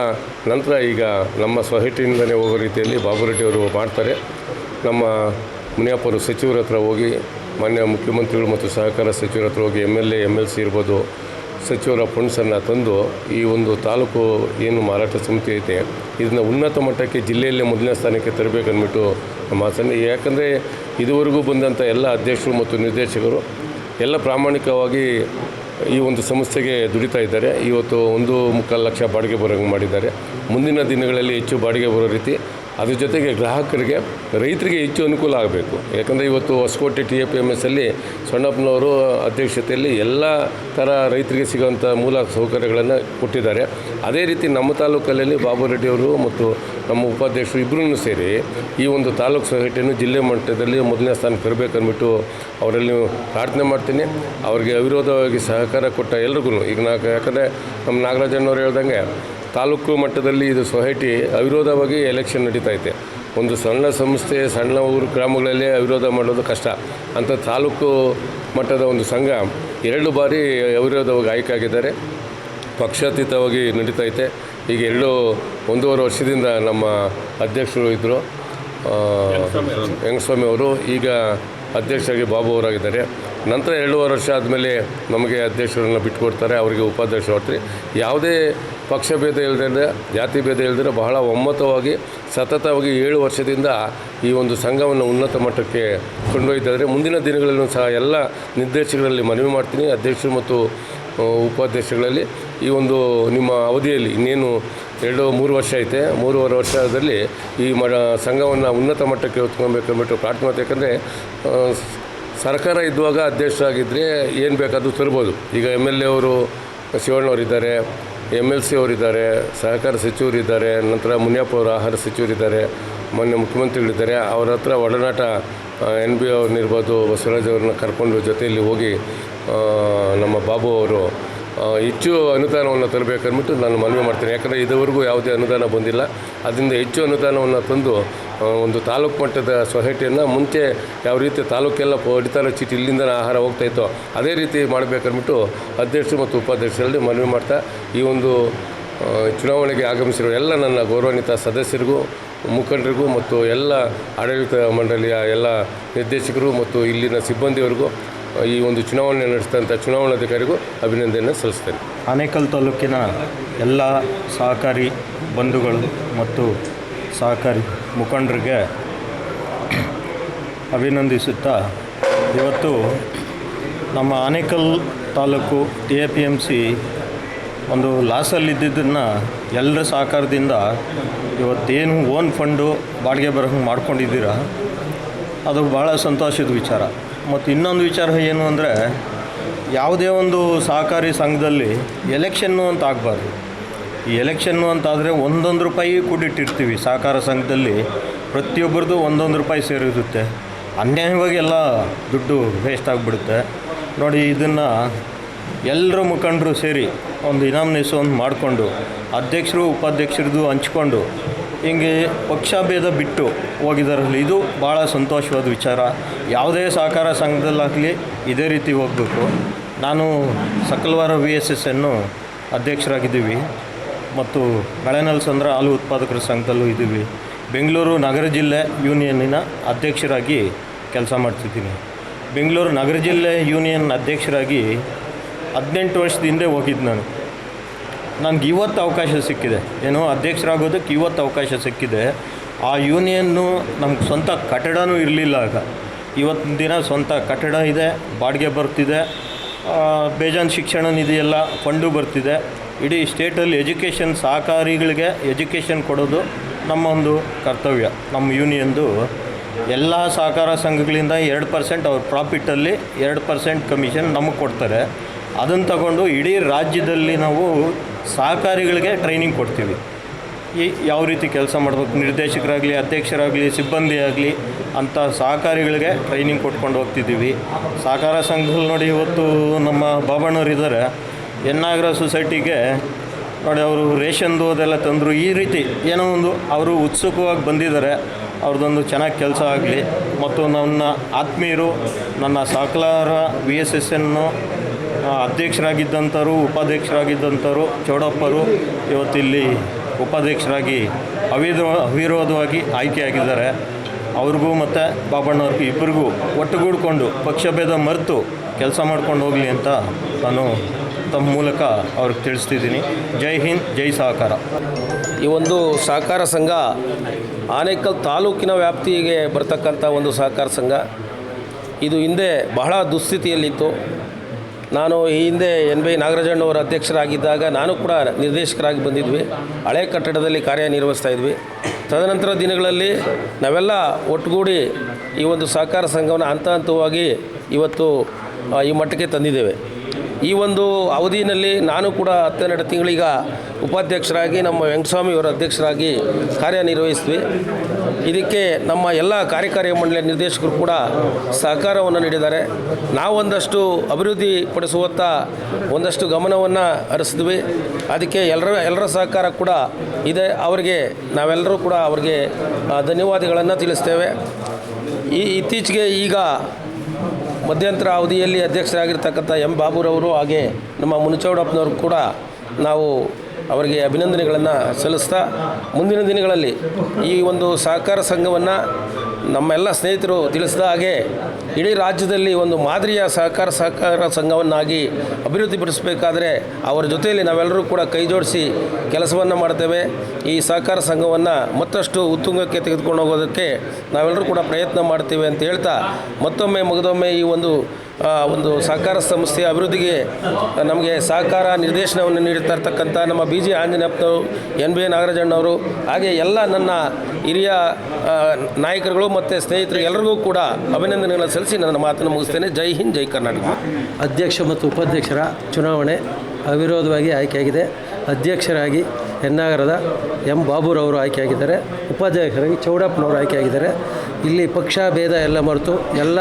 ನಂತರ ಈಗ ನಮ್ಮ ಸೊಸೈಟಿಯಿಂದಲೇ ಹೋಗೋ ರೀತಿಯಲ್ಲಿ ಬಾಬುರೆಡ್ಡಿಯವರು ಮಾಡ್ತಾರೆ. ನಮ್ಮ ಮುನಿಯಪ್ಪರು ಸಚಿವರ ಹತ್ರ ಹೋಗಿ, ಮಾನ್ಯ ಮುಖ್ಯಮಂತ್ರಿಗಳು ಮತ್ತು ಸಹಕಾರ ಸಚಿವರ ಹತ್ರ ಹೋಗಿ M L A M L C ಇರ್ಬೋದು, ಸಚಿವರ ಫಂಡ್ಸನ್ನು ತಂದು ಈ ಒಂದು ತಾಲೂಕು ಏನು ಮಾರಾಟ ಸಮಿತಿ ಐತೆ, ಇದನ್ನು ಉನ್ನತ ಮಟ್ಟಕ್ಕೆ ಜಿಲ್ಲೆಯಲ್ಲೇ ಮೊದಲನೇ ಸ್ಥಾನಕ್ಕೆ ತರಬೇಕಂದ್ಬಿಟ್ಟು ನಮ್ಮ ಆಸನೆ. ಯಾಕಂದರೆ ಇದುವರೆಗೂ ಬಂದಂಥ ಎಲ್ಲ ಅಧ್ಯಕ್ಷರು ಮತ್ತು ನಿರ್ದೇಶಕರು ಎಲ್ಲ ಪ್ರಾಮಾಣಿಕವಾಗಿ ಈ ಒಂದು ಸಂಸ್ಥೆಗೆ ದುಡಿತಾ ಇದ್ದಾರೆ. ಇವತ್ತು ಒಂದು ಮುಕ್ಕಾಲು ಲಕ್ಷ ಬಾಡಿಗೆ ಬರೋಂಗೆ ಮಾಡಿದ್ದಾರೆ. ಮುಂದಿನ ದಿನಗಳಲ್ಲಿ ಹೆಚ್ಚು ಬಾಡಿಗೆ ಬರೋ ರೀತಿ ಅದ್ರ ಜೊತೆಗೆ ಗ್ರಾಹಕರಿಗೆ ರೈತರಿಗೆ ಹೆಚ್ಚು ಅನುಕೂಲ ಆಗಬೇಕು. ಯಾಕಂದರೆ ಇವತ್ತು Hosakote T A P M ಎಸ್ಸಲ್ಲಿ ಸೊಣ್ಣಪ್ಪನವರು ಅಧ್ಯಕ್ಷತೆಯಲ್ಲಿ ಎಲ್ಲ ಥರ ರೈತರಿಗೆ ಸಿಗುವಂಥ ಮೂಲ ಸೌಕರ್ಯಗಳನ್ನು ಕೊಟ್ಟಿದ್ದಾರೆ. ಅದೇ ರೀತಿ ನಮ್ಮ ತಾಲೂಕಲ್ಲಿ ಬಾಬು ರೆಡ್ಡಿಯವರು ಮತ್ತು ನಮ್ಮ ಉಪಾಧ್ಯಕ್ಷರು ಇಬ್ಬರೂ ಸೇರಿ ಈ ಒಂದು ತಾಲೂಕು ಸೊಸೈಟಿಯನ್ನು ಜಿಲ್ಲೆ ಮಟ್ಟದಲ್ಲಿ ಮೊದಲನೇ ಸ್ಥಾನಕ್ಕೆ ತರಬೇಕನ್ಬಿಟ್ಟು ಅವರಲ್ಲಿ ಪ್ರಾರ್ಥನೆ ಮಾಡ್ತೀನಿ. ಅವರಿಗೆ ಅವಿರೋಧವಾಗಿ ಸಹಕಾರ ಕೊಟ್ಟ ಎಲ್ರಿಗೂ ಈಗ ನಾ ಯಾಕಂದರೆ ನಮ್ಮ ನಾಗರಾಜನವರು ಹೇಳ್ದಂಗೆ ತಾಲೂಕು ಮಟ್ಟದಲ್ಲಿ ಇದು ಸೊಸೈಟಿ ಅವಿರೋಧವಾಗಿ ಎಲೆಕ್ಷನ್ ನಡೀತಾ ಐತೆ. ಒಂದು ಸಣ್ಣ ಸಂಸ್ಥೆ, ಸಣ್ಣ ಊರು, ಗ್ರಾಮಗಳಲ್ಲೇ ಅವಿರೋಧ ಮಾಡೋದು ಕಷ್ಟ. ಅಂಥ ತಾಲೂಕು ಮಟ್ಟದ ಒಂದು ಸಂಘ ಎರಡು ಬಾರಿ ಅವಿರೋಧವಾಗಿ ಆಯ್ಕೆ ಆಗಿದ್ದಾರೆ. ಪಕ್ಷಾತೀತವಾಗಿ ಐತೆ. ಈಗ ಎರಡು, ಒಂದೂವರೆ ವರ್ಷದಿಂದ ನಮ್ಮ ಅಧ್ಯಕ್ಷರು ಇದ್ದರು ಯಂಗಸ್ವಾಮಿ ಅವರು, ಈಗ ಅಧ್ಯಕ್ಷರಾಗಿ ಬಾಬು ಅವರಾಗಿದ್ದಾರೆ. ನಂತರ ಎರಡೂವರೆ ವರ್ಷ ಆದಮೇಲೆ ನಮಗೆ ಅಧ್ಯಕ್ಷರನ್ನು ಬಿಟ್ಟುಕೊಡ್ತಾರೆ ಅವರಿಗೆ ಉಪಾಧ್ಯಕ್ಷರು ಮಾಡ್ತಾರೆ ಯಾವುದೇ ಪಕ್ಷ ಭೇದ ಇಲ್ಲದೆ ಜಾತಿ ಭೇದ ಇಲ್ಲದೆ ಬಹಳ ಒಮ್ಮತವಾಗಿ, ಸತತವಾಗಿ ಏಳು ವರ್ಷದಿಂದ ಈ ಒಂದು ಸಂಘವನ್ನು ಉನ್ನತ ಮಟ್ಟಕ್ಕೆ ಕೊಂಡೊಯ್ದಿದ್ದಾರೆ ಮುಂದಿನ ದಿನಗಳಲ್ಲೂ ಸಹ ಎಲ್ಲ ನಿರ್ದೇಶಕರಲ್ಲಿ ಮನವಿ ಮಾಡ್ತೀನಿ. ಅಧ್ಯಕ್ಷರು ಮತ್ತು ಉಪಾಧ್ಯಕ್ಷಗಳಲ್ಲಿ ಈ ಒಂದು ನಿಮ್ಮ ಅವಧಿಯಲ್ಲಿ ಇನ್ನೇನು ಎರಡು, ಮೂರು ವರ್ಷ ಐತೆ. ಮೂರುವರೆ ವರ್ಷದಲ್ಲಿ ಈ ಮ ಸಂಘವನ್ನು ಉನ್ನತ ಮಟ್ಟಕ್ಕೆ ಹೊತ್ಕೊಬೇಕಂದ್ಬಿಟ್ಟು ಪ್ರಾರ್ಥನೆ ಮಾಡ್ತೀನಿ ಯಾಕಂದರೆ ಸರ್ಕಾರ ಇದ್ದಾಗ ಅಧ್ಯಕ್ಷರಾಗಿದ್ದರೆ ಏನು ಬೇಕಾದರೂ ತರ್ಬೋದು. ಈಗ ಎಂ ಎಲ್ ಎ ಅವರು, ಶಿವಣ್ಣವರಿದ್ದಾರೆ. ಎಂ ಎಲ್ ಸಿ ಅವರಿದ್ದಾರೆ, ಸಹಕಾರ ಸಚಿವರಿದ್ದಾರೆ, ನಂತರ ಮುನಿಯಪ್ಪ ಅವರು ಆಹಾರ ಸಚಿವರಿದ್ದಾರೆ, ಮೊನ್ನೆ ಮುಖ್ಯಮಂತ್ರಿಗಳಿದ್ದಾರೆ. ಅವರ ಹತ್ರ ಒಡನಾಟ ಎನ್ ಬಿ ಅವ್ರನ್ನಿರ್ಬೋದು ಬಸವರಾಜ್ ಅವ್ರನ್ನ ಕರ್ಕೊಂಡು ಜೊತೆಯಲ್ಲಿ ಹೋಗಿ ನಮ್ಮ ಬಾಬು ಅವರು ಹೆಚ್ಚು ಅನುದಾನವನ್ನು ತರಬೇಕಂದ್ಬಿಟ್ಟು ನಾನು ಮನವಿ ಮಾಡ್ತೀನಿ. ಯಾಕಂದರೆ ಇದುವರೆಗೂ ಯಾವುದೇ ಅನುದಾನ ಬಂದಿಲ್ಲ. ಅದರಿಂದ ಹೆಚ್ಚು ಅನುದಾನವನ್ನು ತಂದು ಒಂದು ತಾಲೂಕು ಮಟ್ಟದ ಸೊಸೈಟಿಯನ್ನು ಮುಂಚೆ ಯಾವ ರೀತಿ ತಾಲೂಕೆಲ್ಲ ಪಡಿತರ ಚೀಟಿ ಇಲ್ಲಿಂದ ಆಹಾರ ಹೋಗ್ತಾ ಇತ್ತೋ, ಅದೇ ರೀತಿ ಮಾಡಬೇಕಂದ್ಬಿಟ್ಟು ಅಧ್ಯಕ್ಷರು ಮತ್ತು ಉಪಾಧ್ಯಕ್ಷರಲ್ಲಿ ಮನವಿ ಮಾಡ್ತಾ, ಈ ಒಂದು ಚುನಾವಣೆಗೆ ಆಗಮಿಸಿರುವ ಎಲ್ಲ ನನ್ನ ಗೌರವಾನ್ವಿತ ಸದಸ್ಯರಿಗೂ, ಮುಖಂಡರಿಗೂ ಮತ್ತು ಎಲ್ಲ ಆಡಳಿತ ಮಂಡಳಿಯ ಎಲ್ಲ ನಿರ್ದೇಶಕರು ಮತ್ತು ಇಲ್ಲಿನ ಸಿಬ್ಬಂದಿಯವರಿಗೂ ಈ ಒಂದು ಚುನಾವಣೆ ನಡೆಸಿದಂಥ ಚುನಾವಣಾಧಿಕಾರಿಗೂ ಅಭಿನಂದನೆ ಸಲ್ಲಿಸ್ತೇನೆ. ಆನೇಕಲ್ ತಾಲೂಕಿನ ಎಲ್ಲ ಸಹಕಾರಿ ಬಂಧುಗಳು ಮತ್ತು ಸಹಕಾರಿ ಮುಖಂಡರಿಗೆ ಅಭಿನಂದಿಸುತ್ತಾ ಇವತ್ತು ನಮ್ಮ Anekal taluk T A P M C ಒಂದು ಲಾಸಲ್ಲಿದ್ದನ್ನು ಎಲ್ಲರ ಸಹಕಾರದಿಂದ ಇವತ್ತೇನು ಓನ್ ಫಂಡು ಬಾಡಿಗೆ ಬರೋಂಗೆ ಮಾಡ್ಕೊಂಡಿದ್ದೀರಾ, ಅದು ಭಾಳ ಸಂತೋಷದ ವಿಚಾರ. ಮತ್ತು ಇನ್ನೊಂದು ವಿಚಾರ ಏನು ಅಂದರೆ, ಯಾವುದೇ ಒಂದು ಸಹಕಾರಿ ಸಂಘದಲ್ಲಿ ಎಲೆಕ್ಷನ್ನು ಅಂತ ಆಗಬಾರ್ದು. ಈ ಎಲೆಕ್ಷನ್ನು ಅಂತಾದರೆ ಒಂದೊಂದು ರೂಪಾಯಿ ಕೂಡಿಟ್ಟಿರ್ತೀವಿ ಸಹಕಾರ ಸಂಘದಲ್ಲಿ. ಪ್ರತಿಯೊಬ್ಬರದು ಒಂದೊಂದು ರೂಪಾಯಿ ಸೇರಿರುತ್ತೆ. ಅನ್ಯಾಯವಾಗಿ ಎಲ್ಲ ದುಡ್ಡು ವೇಸ್ಟ್ ಆಗಿಬಿಡುತ್ತೆ. ನೋಡಿ, ಇದನ್ನು ಎಲ್ಲರ ಮುಖಂಡರು ಸೇರಿ ಒಂದು ಇನಾಮಿನೇಷನ್ ಮಾಡಿಕೊಂಡು, ಅಧ್ಯಕ್ಷರು ಉಪಾಧ್ಯಕ್ಷರದ್ದು ಹಂಚ್ಕೊಂಡು ಹಿಂಗೆ ಪಕ್ಷಭೇದ ಬಿಟ್ಟು ಹೋಗಿದ್ದಾರಲ್ಲಿ ಇದು ಭಾಳ ಸಂತೋಷವಾದ ವಿಚಾರ. ಯಾವುದೇ ಸಹಕಾರ ಸಂಘದಲ್ಲಾಗಲಿ ಇದೇ ರೀತಿ ಹೋಗಬೇಕು. ನಾನು ಸಕಲವಾರ ವಿ ಎಸ್ ಎಸ್ ಅನ್ನು ಅಧ್ಯಕ್ಷರಾಗಿದ್ದೀವಿ. ಮತ್ತು ಬೆಳೆನಲ್ಸಂದ್ರ ಹಾಲು ಉತ್ಪಾದಕರ ಸಂಘದಲ್ಲೂ ಇದ್ದೀವಿ. ಬೆಂಗಳೂರು ನಗರ ಜಿಲ್ಲೆ ಯೂನಿಯನ್ನಿನ ಅಧ್ಯಕ್ಷರಾಗಿ ಕೆಲಸ ಮಾಡ್ತಿದ್ದೀನಿ. ಬೆಂಗಳೂರು ನಗರ ಜಿಲ್ಲೆ ಯೂನಿಯನ್ ಅಧ್ಯಕ್ಷರಾಗಿ ಹದಿನೆಂಟು ವರ್ಷದ ಹಿಂದೆ ಹೋಗಿದ್ದು ನಾನು. ನನಗೆ ಇವತ್ತು ಅವಕಾಶ ಸಿಕ್ಕಿದೆ. ಏನು ಅಧ್ಯಕ್ಷರಾಗೋದಕ್ಕೆ ಇವತ್ತು ಅವಕಾಶ ಸಿಕ್ಕಿದೆ. ಆ ಯೂನಿಯನ್ನು ನಮ್ಗೆ ಸ್ವಂತ ಕಟ್ಟಡನೂ ಇರಲಿಲ್ಲ ಆಗ. ಇವತ್ತಿನ ದಿನ ಸ್ವಂತ ಕಟ್ಟಡ ಇದೆ, ಬಾಡಿಗೆ ಬರ್ತಿದೆ ಬೇಜಾನ್ ಶಿಕ್ಷಣ ನಿಧಿಯೆಲ್ಲ ಫಂಡು ಬರ್ತಿದೆ. ಇಡೀ ಸ್ಟೇಟಲ್ಲಿ ಎಜುಕೇಷನ್ ಸಹಕಾರಿಗಳಿಗೆ ಎಜುಕೇಷನ್ ಕೊಡೋದು ನಮ್ಮ ಒಂದು ಕರ್ತವ್ಯ. ನಮ್ಮ ಯೂನಿಯನ್ದು ಎಲ್ಲ ಸಹಕಾರ ಸಂಘಗಳಿಂದ ಎರಡು ಪರ್ಸೆಂಟ್ ಅವ್ರ ಪ್ರಾಫಿಟಲ್ಲಿ ಎರಡು ಪರ್ಸೆಂಟ್ ಕಮಿಷನ್ ನಮಗೆ ಕೊಡ್ತಾರೆ. ಅದನ್ನು ತಗೊಂಡು ಇಡೀ ರಾಜ್ಯದಲ್ಲಿ ನಾವು ಸಹಕಾರಿಗಳಿಗೆ ಟ್ರೈನಿಂಗ್ ಕೊಡ್ತೀವಿ. ಈ ಯಾವ ರೀತಿ ಕೆಲಸ ಮಾಡಬೇಕು, ನಿರ್ದೇಶಕರಾಗಲಿ, ಅಧ್ಯಕ್ಷರಾಗಲಿ, ಸಿಬ್ಬಂದಿ ಆಗಲಿ, ಅಂಥ ಸಹಕಾರಿಗಳಿಗೆ ಟ್ರೈನಿಂಗ್ ಕೊಟ್ಕೊಂಡು ಹೋಗ್ತಿದ್ದೀವಿ. ಸಹಕಾರ ಸಂಘದಲ್ಲಿ ನೋಡಿ ಇವತ್ತು ನಮ್ಮ ಬಾಬಣ್ಣವ್ರು ಇದ್ದಾರೆ. ಎನ್ನಾಗರ ಸೊಸೈಟಿಗೆ ನೋಡಿ ಅವರು ರೇಷನ್ದು ಅದೆಲ್ಲ ತಂದರು. ಈ ರೀತಿ ಏನೋ ಒಂದು ಅವರು ಉತ್ಸುಕವಾಗಿ ಬಂದಿದ್ದಾರೆ. ಅವ್ರದ್ದೊಂದು ಚೆನ್ನಾಗಿ ಕೆಲಸ ಆಗಲಿ. ಮತ್ತು ನನ್ನ ಆತ್ಮೀಯರು, ನನ್ನ ಸಹಕಾರ ವಿ ಎಸ್ ಎಸ್ ಎನ್ನು ಅಧ್ಯಕ್ಷರಾಗಿದ್ದಂಥವ್ರು, ಉಪಾಧ್ಯಕ್ಷರಾಗಿದ್ದಂಥವರು, ಚೌಡಪ್ಪರು ಇವತ್ತಿಲ್ಲಿ ಉಪಾಧ್ಯಕ್ಷರಾಗಿ ಅವಿರೋ, ಅವಿರೋಧವಾಗಿ ಆಯ್ಕೆಯಾಗಿದ್ದಾರೆ. ಅವ್ರಿಗೂ ಮತ್ತು ಬಾಬಣ್ಣವ್ರಿಗೂ ಇಬ್ಬರಿಗೂ ಒಟ್ಟುಗೂಡಿಕೊಂಡು ಪಕ್ಷಭೇದ ಮರೆತು ಕೆಲಸ ಮಾಡ್ಕೊಂಡು ಹೋಗಲಿ ಅಂತ ನಾನು ತಮ್ಮ ಮೂಲಕ ಅವ್ರಿಗೆ ತಿಳಿಸ್ತಿದ್ದೀನಿ. ಜೈ ಹಿಂದ್, ಜೈ ಸಹಕಾರ. ಈ ಒಂದು ಸಹಕಾರ ಸಂಘ ಆನೇಕಲ್ ತಾಲೂಕಿನ ವ್ಯಾಪ್ತಿಗೆ ಬರ್ತಕ್ಕಂಥ ಒಂದು ಸಹಕಾರ ಸಂಘ. ಇದು ಹಿಂದೆ ಬಹಳ ದುಸ್ಥಿತಿಯಲ್ಲಿತ್ತು. ನಾನು ಈ ಹಿಂದೆ ಎನ್ ಬಿ ನಾಗರಾಜಣ್ಣವರ ಅಧ್ಯಕ್ಷರಾಗಿದ್ದಾಗ ನಾನು ಕೂಡ ನಿರ್ದೇಶಕರಾಗಿ ಬಂದಿದ್ವಿ. ಹಳೆ ಕಟ್ಟಡದಲ್ಲಿ ಕಾರ್ಯನಿರ್ವಹಿಸ್ತಾ ಇದ್ವಿ. ತದನಂತರ ದಿನಗಳಲ್ಲಿ ನಾವೆಲ್ಲ ಒಟ್ಟುಗೂಡಿ ಈ ಒಂದು ಸಹಕಾರ ಸಂಘವನ್ನು ಹಂತ ಹಂತವಾಗಿ ಇವತ್ತು ಈ ಮಟ್ಟಕ್ಕೆ ತಂದಿದ್ದೇವೆ. ಈ ಒಂದು ಅವಧಿಯಲ್ಲಿ ನಾನು ಕೂಡ ಹತ್ತೆರಡು ತಿಂಗಳೀಗ ಉಪಾಧ್ಯಕ್ಷರಾಗಿ, ನಮ್ಮ ವೆಂಕಟಸ್ವಾಮಿಯವರ ಅಧ್ಯಕ್ಷರಾಗಿ ಕಾರ್ಯನಿರ್ವಹಿಸಿದ್ವಿ. ಇದಕ್ಕೆ ನಮ್ಮ ಎಲ್ಲ ಕಾರ್ಯಕಾರಿ ಮಂಡಳಿಯ ನಿರ್ದೇಶಕರು ಕೂಡ ಸಹಕಾರವನ್ನು ನೀಡಿದ್ದಾರೆ. ನಾವೊಂದಷ್ಟು ಅಭಿವೃದ್ಧಿ ಪಡಿಸುವತ್ತ ಒಂದಷ್ಟು ಗಮನವನ್ನು ಹರಿಸಿದ್ವಿ. ಅದಕ್ಕೆ ಎಲ್ಲರ ಎಲ್ಲರ ಸಹಕಾರ ಕೂಡ ಇದೆ. ಅವರಿಗೆ ನಾವೆಲ್ಲರೂ ಕೂಡ ಅವರಿಗೆ ಧನ್ಯವಾದಗಳನ್ನು ತಿಳಿಸ್ತೇವೆ. ಈ, ಇತ್ತೀಚೆಗೆ ಈಗ ಮಧ್ಯಂತರ ಅವಧಿಯಲ್ಲಿ ಅಧ್ಯಕ್ಷರಾಗಿರ್ತಕ್ಕಂಥ ಎಂ ಬಾಬುರವರು ಹಾಗೆ ನಮ್ಮ ಮುನಿಚೌಡಪ್ಪನವರು ಕೂಡ ನಾವು ಅವರಿಗೆ ಅಭಿನಂದನೆಗಳನ್ನು ಸಲ್ಲಿಸ್ತಾ ಮುಂದಿನ ದಿನಗಳಲ್ಲಿ ಈ ಒಂದು ಸಹಕಾರ ಸಂಘವನ್ನು ನಮ್ಮೆಲ್ಲ ಸ್ನೇಹಿತರು ತಿಳಿಸಿದ ಹಾಗೆ ಇಡೀ ರಾಜ್ಯದಲ್ಲಿ ಒಂದು ಮಾದರಿಯ ಸಹಕಾರ ಸಹಕಾರ ಸಂಘವನ್ನಾಗಿ ಅಭಿವೃದ್ಧಿಪಡಿಸಬೇಕಾದ್ರೆ ಅವರ ಜೊತೆಯಲ್ಲಿ ನಾವೆಲ್ಲರೂ ಕೂಡ ಕೈ ಜೋಡಿಸಿ ಕೆಲಸವನ್ನು ಮಾಡ್ತೇವೆ. ಈ ಸಹಕಾರ ಸಂಘವನ್ನು ಮತ್ತಷ್ಟು ಉತ್ತುಂಗಕ್ಕೆ ತೆಗೆದುಕೊಂಡು ಹೋಗೋದಕ್ಕೆ ನಾವೆಲ್ಲರೂ ಕೂಡ ಪ್ರಯತ್ನ ಮಾಡ್ತೇವೆ ಅಂತ ಹೇಳ್ತಾ ಮತ್ತೊಮ್ಮೆ ಮುಗಿದೊಮ್ಮೆ ಈ ಒಂದು ಒಂದು ಸಹಕಾರ ಸಂಸ್ಥೆಯ ಅಭಿವೃದ್ಧಿಗೆ ನಮಗೆ ಸಹಕಾರ ನಿರ್ದೇಶನವನ್ನು ನೀಡುತ್ತಾ ಇರ್ತಕ್ಕಂಥ ನಮ್ಮ ಬಿ ಜಿ ಆಂಜನೇಯಪ್ಪನವರು, ಎನ್ ಬಿ ನಾಗರಾಜಣ್ಣವರು, ಹಾಗೆ ಎಲ್ಲ ನನ್ನ ಹಿರಿಯ ನಾಯಕರುಗಳು ಮತ್ತು ಸ್ನೇಹಿತರು ಎಲ್ಲರಿಗೂ ಕೂಡ ಅಭಿನಂದನೆಗಳನ್ನು ಸಲ್ಲಿಸಿ ನನ್ನ ಮಾತನ್ನು ಮುಗಿಸ್ತೇನೆ. ಜೈ ಹಿಂದ್, ಜೈ ಕರ್ನಾಟಕ. ಅಧ್ಯಕ್ಷ ಮತ್ತು ಉಪಾಧ್ಯಕ್ಷರ ಚುನಾವಣೆ ಅವಿರೋಧವಾಗಿ ಆಯ್ಕೆಯಾಗಿದೆ. ಅಧ್ಯಕ್ಷರಾಗಿ ಹೆನ್ನಾಗರದ ಎಂ ಬಾಬುರವರು ಆಯ್ಕೆಯಾಗಿದ್ದಾರೆ. ಉಪಾಧ್ಯಕ್ಷರಾಗಿ ಚೌಡಪ್ಪನವರು ಆಯ್ಕೆಯಾಗಿದ್ದಾರೆ. ಇಲ್ಲಿ ಪಕ್ಷ, ಭೇದ ಎಲ್ಲ ಮರೆತು ಎಲ್ಲ